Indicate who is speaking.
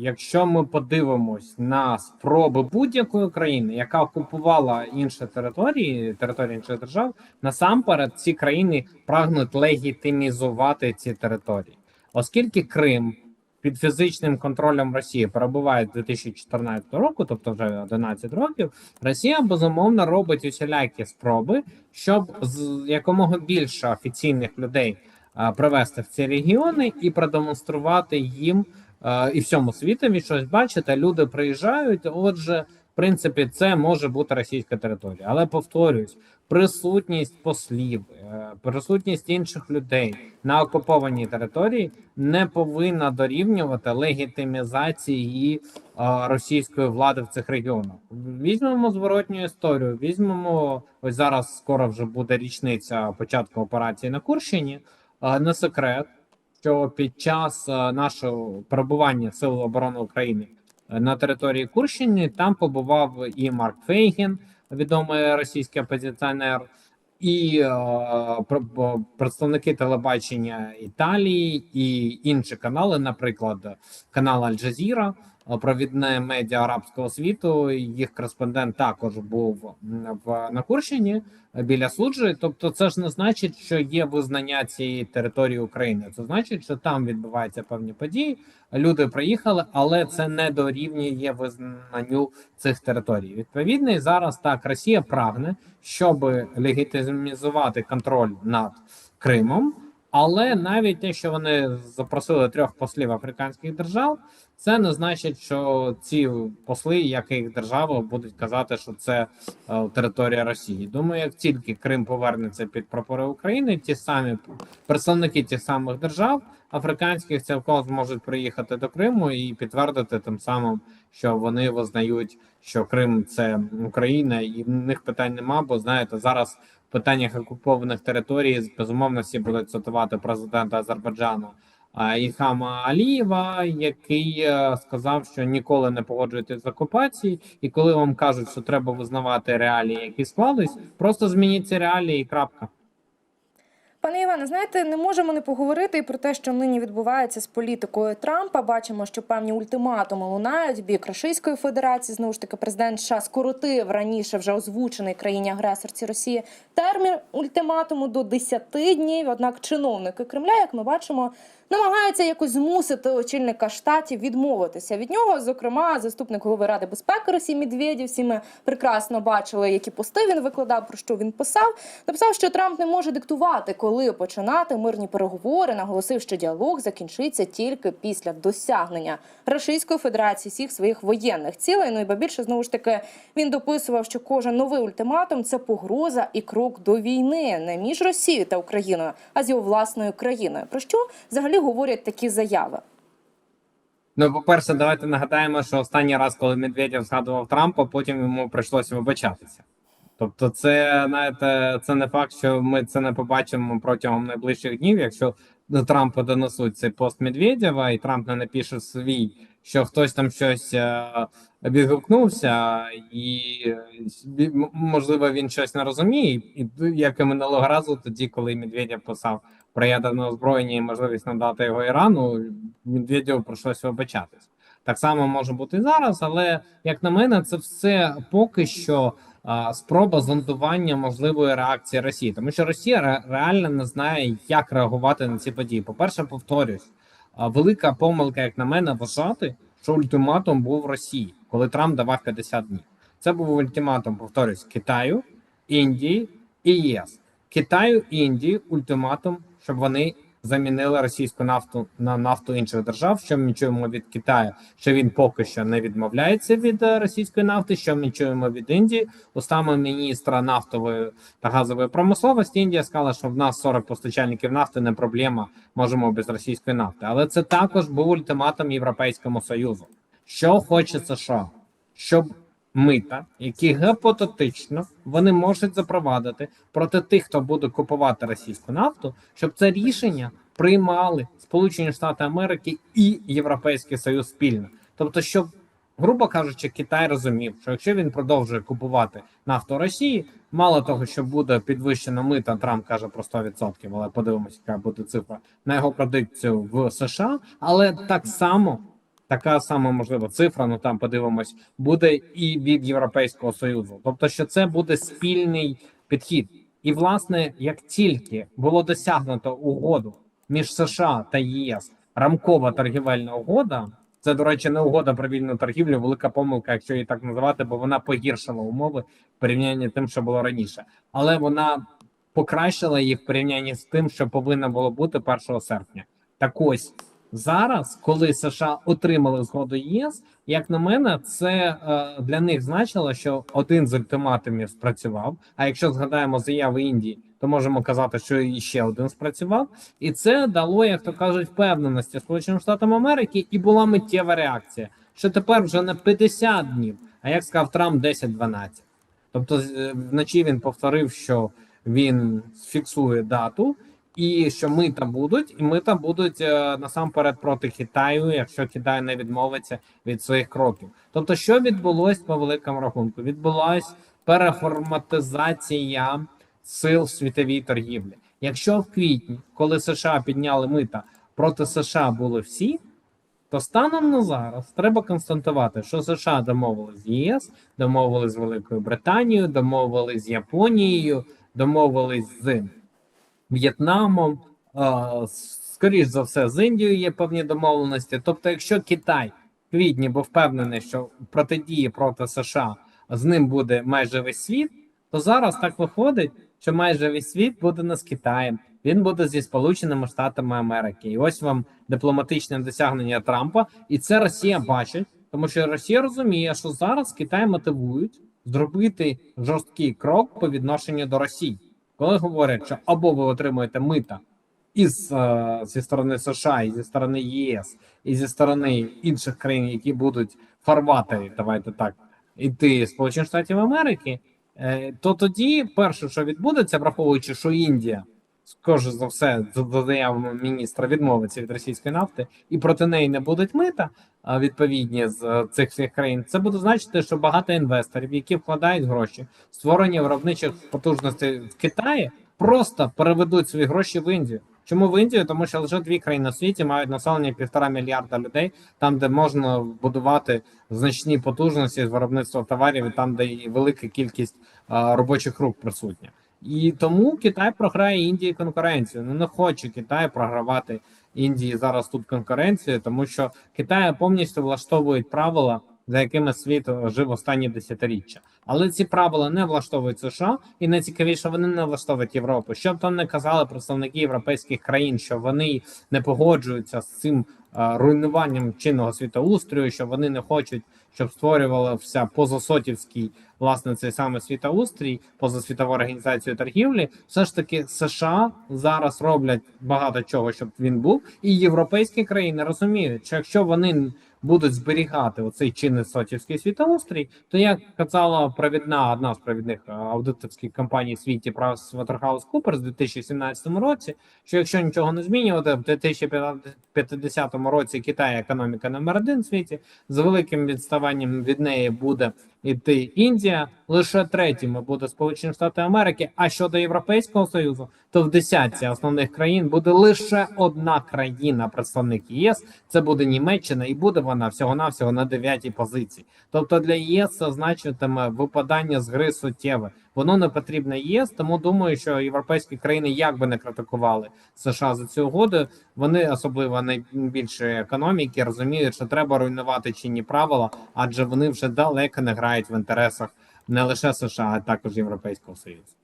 Speaker 1: Якщо ми подивимось на спроби будь-якої країни, яка окупувала інші території, території інших держав, насамперед ці країни прагнуть легітимізувати ці території, оскільки Крим під фізичним контролем Росії перебуває з 2014 року, тобто вже 11 років, Росія безумовно робить усілякі спроби, щоб з якомога більше офіційних людей привести в ці регіони і продемонструвати їм і всьому світові щось бачите. Люди приїжджають. Отже, в принципі, це може бути російська територія, але повторюсь, присутність послів, е, присутність інших людей на окупованій території не повинна дорівнювати легітимізації е, російської влади в цих регіонах. Візьмемо зворотню історію. Візьмемо ось зараз. Скоро вже буде річниця початку операції на Курщині. Е, Не секрет, що під час е, нашого перебування Сил оборони України е, на території Курщини. Там побував і Марк Фейгін, відомий російський опозиціонер, і е, представники телебачення Італії і інші канали, наприклад, канал Аль-Джазіра, провідне медіа арабського світу. Їх кореспондент також був в на Курщині е, біля суджі. Тобто, це ж не значить, що є визнання цієї території України. Це значить, що там відбуваються певні події. Люди приїхали, але це не дорівнює визнанню цих територій. Відповідно, зараз так Росія прагне, щоб легітимізувати контроль над Кримом. Але навіть те, що вони запросили трьох послів африканських держав, це не значить, що ці посли, яких держава, будуть казати, що це е, територія Росії. Думаю, як тільки Крим повернеться під прапори України, ті самі представники тих самих держав африканських цілком зможуть приїхати до Криму і підтвердити тим самим, що вони визнають, що Крим це Україна, і в них питань нема. Бо знаєте, зараз питаннях окупованих територій безумовно всі будуть цитувати президента Азербайджану. Ільхама Алієва, який е, сказав, що ніколи не погоджуєтесь з окупацією, і коли вам кажуть, що треба визнавати реалії, які склались, просто змініть ці реалії і крапка.
Speaker 2: Пане Іване, знаєте, не можемо не поговорити і про те, що нині відбувається з політикою Трампа. Бачимо, що певні ультиматуми лунають бік Російської Федерації. Знову ж таки, президент США скоротив раніше вже озвучений країні агресорці Росії термін ультиматуму до 10 днів. Однак чиновники Кремля, як ми бачимо, намагаються якось змусити очільника штатів відмовитися від нього. Зокрема, заступник голови ради безпеки Росії Медведєв. Всі ми прекрасно бачили, які пости він викладав, про що він писав. Написав, що Трамп не може диктувати, коли починати мирні переговори. Наголосив, що діалог закінчиться тільки після досягнення Російської Федерації всіх своїх воєнних цілей. Ну і ба більше знову ж таки він дописував, що кожен новий ультиматум це погроза і крок до війни не між Росією та Україною, а з його власною країною. Про що взагалі говорять такі заяви?
Speaker 1: Ну, по-перше, давайте нагадаємо, що останній раз, коли Медведєв згадував Трампа, потім йому прийшлося вибачатися. Тобто, це знаєте, це не факт, що ми це не побачимо протягом найближчих днів. Якщо до Трампа донесуть цей пост Медведєва, і Трамп не напише свій, що хтось там щось е, відгукнувся, і е, можливо він щось не розуміє, і як і минулого разу, тоді, коли Медведєв писав про ядерне озброєння і можливість надати його Ірану, Медведєву прийшлося вибачатись. Так само може бути зараз, але як на мене, це все поки що а, спроба зондування можливої реакції Росії, тому що Росія ре- реально не знає, як реагувати на ці події. По перше, повторюсь, а, велика помилка, як на мене, вважати, що ультиматум був в Росії, коли Трамп давав 50 днів. Це був ультиматум, повторюсь, Китаю, Індії і ЄС. Китаю і Індії ультиматум, щоб вони замінили російську нафту на нафту інших держав. Що ми чуємо від Китаю, що він поки що не відмовляється від е, російської нафти. Що ми чуємо від Індії, устами міністра нафтової та газової промисловості. Індія сказала, що в нас 40 постачальників нафти не проблема. Можемо без російської нафти. Але це також був ультиматум Європейському Союзу. Що хоче США? Щоб мита, які гіпотетично вони можуть запровадити проти тих, хто буде купувати російську нафту, щоб це рішення приймали Сполучені Штати Америки і Європейський Союз спільно. Тобто, щоб, грубо кажучи, Китай розумів, що якщо він продовжує купувати нафту Росії, мало того, що буде підвищено мита, Трамп каже про 100%, але подивимося, яка буде цифра на його продукцію в США, але так само така сама можлива цифра. Ну там подивимось, буде і від Європейського союзу. Тобто, що це буде спільний підхід. І власне, як тільки було досягнуто угоду між США та ЄС, рамкова торгівельна угода. Це, до речі, не угода про вільну торгівлю, велика помилка, якщо її так називати, бо вона погіршила умови в порівнянні з тим, що було раніше, але вона покращила їх в порівнянні з тим, що повинно було бути 1 серпня. Так ось зараз, коли США отримали згоду ЄС, як на мене, це е, для них значило, що один з ультиматумів спрацював. А якщо згадаємо заяви Індії, то можемо казати, що і ще один спрацював, і це дало, як то кажуть, впевненості Сполученим Штатам Америки, і була миттєва реакція, що тепер вже не 50 днів, а як сказав Трамп, 10-12. Тобто, е, вночі він повторив, що він фіксує дату, і що мита будуть, і мита будуть е, насамперед проти Китаю, якщо Китай не відмовиться від своїх кроків. Тобто, що відбулось по великому рахунку? Відбулась переформатизація сил в світовій торгівлі. Якщо в квітні, коли США підняли мита, проти США були всі. То станом на зараз треба констатувати, що США домовились з ЄС, домовились з Великою Британією, домовились з Японією, домовились з В'єтнамом. Скоріш за все, з Індією є певні домовленості. Тобто, якщо Китай в квітні був впевнений, що протидії проти США з ним буде майже весь світ, то зараз так виходить, що майже весь світ буде не з Китаєм, він буде зі Сполученими Штатами Америки. І ось вам дипломатичне досягнення Трампа, і це Росія бачить, тому що Росія розуміє, що зараз Китай мотивують зробити жорсткий крок по відношенню до Росії, коли говорять, що або ви отримуєте мита із е, зі сторони США, і зі сторони ЄС, і зі сторони інших країн, які будуть фарвати, давайте так, іти Сполучених Штатів Америки, е, то тоді перше, що відбудеться, враховуючи, що Індія скоріше за все, за за заявами міністра відмовиться від російської нафти, і проти неї не будуть мита відповідні з е, цих всіх країн. Це буде значити, що багато інвесторів, які вкладають гроші, створення виробничих потужностей в Китаї, просто переведуть свої гроші в Індію. Чому в Індію? Тому що лише дві країни у світі мають населення півтора мільярда людей, там де можна будувати значні потужності з виробництва товарів, і там де і велика кількість а, робочих рук присутня. І тому Китай програє Індії конкуренцію. Ну не хоче Китай програвати Індії зараз тут конкуренцію, тому що Китай повністю влаштовують правила, за якими світ жив останні десятиріччя. Але ці правила не влаштовують США, і найцікавіше вони не влаштовують Європу. Що б там не казали представники європейських країн, що вони не погоджуються з цим е, руйнуванням чинного світоустрою, що вони не хочуть, щоб створювався позасотівський власне цей саме світоустрій, позасвітова організація торгівлі. Все ж таки США зараз роблять багато чого, щоб він був, і європейські країни розуміють, що якщо вони будуть зберігати оцей чинний сотівський світоустрій, то як казала провідна одна з провідних е, аудиторських компаній в світі PricewaterhouseCoopers в 2017 році, що якщо нічого не змінювати, в 2050 році Китай економіка номер один в світі з великим відставанням від неї буде іти Індія, лише третіми буде Сполучені Штати Америки. А щодо Європейського союзу, то в десятці основних країн буде лише одна країна, представник ЄС. Це буде Німеччина, і буде вона всього навсього на дев'ятій позиції. Тобто для ЄС це значитиме випадання з гри суттєве. Воно не потрібне ЄС, тому думаю, що європейські країни як би не критикували США за цю угоду. Вони особливо найбільше економіки розуміють, що треба руйнувати чинні правила, адже вони вже далеко не грають в інтересах не лише США, а також Європейського Союзу.